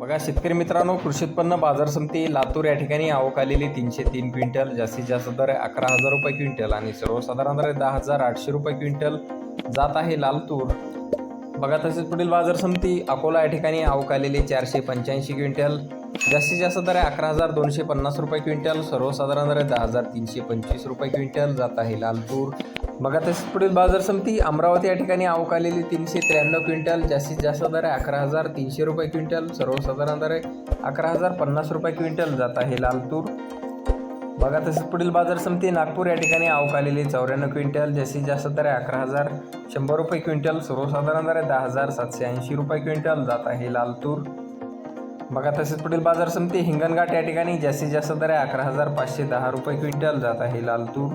बघा शेतकरी मित्रांनो कृषी उत्पन्न बाजार समिती लातूर या ठिकाणी आवक आलेली तीनशे तीन क्विंटल जास्तीत जास्त दर अकरा हजार रुपये क्विंटल आणि सर्वसाधारण दर आहे दहा हजार आठशे रुपये क्विंटल जात आहे लालतूर बघा तसेच पुढील बाजार समिती अकोला या ठिकाणी आवक आलेली चारशे पंच्याऐंशी क्विंटल जास्तीत जास्त दर आहे अकरा हजार दोनशे पन्नास रुपये क्विंटल सर्वसाधारण दर आहे दहा हजार तीनशे पंचवीस रुपये क्विंटल जात आहे लाल तूर बघा तसेच पुढील बाजार समिती अमरावती या ठिकाणी आवक आलेली तीनशे त्र्याण्णव क्विंटल जास्तीत जास्त दर आहे अकरा हजार तीनशे रुपये क्विंटल सर्वसाधारण दर आहे अकरा हजार पन्नास रुपये क्विंटल जात आहे लालतूर. बघा तसेच पुढील बाजार समिती नागपूर या ठिकाणी आवक आलेली चौऱ्याण्णव क्विंटल जास्तीत जास्त दर आहे अकरा हजार शंभर रुपये क्विंटल सर्वसाधारण दर आहे दहा हजार सातशे ऐंशी रुपये क्विंटल जात आहे लालतूर. बघा तसेच पुढील बाजार समिती हिंगणघाट या ठिकाणी जास्तीत जास्त दर आहे अकरा हजार पाचशे दहा रुपये क्विंटल जात आहे लाल तूर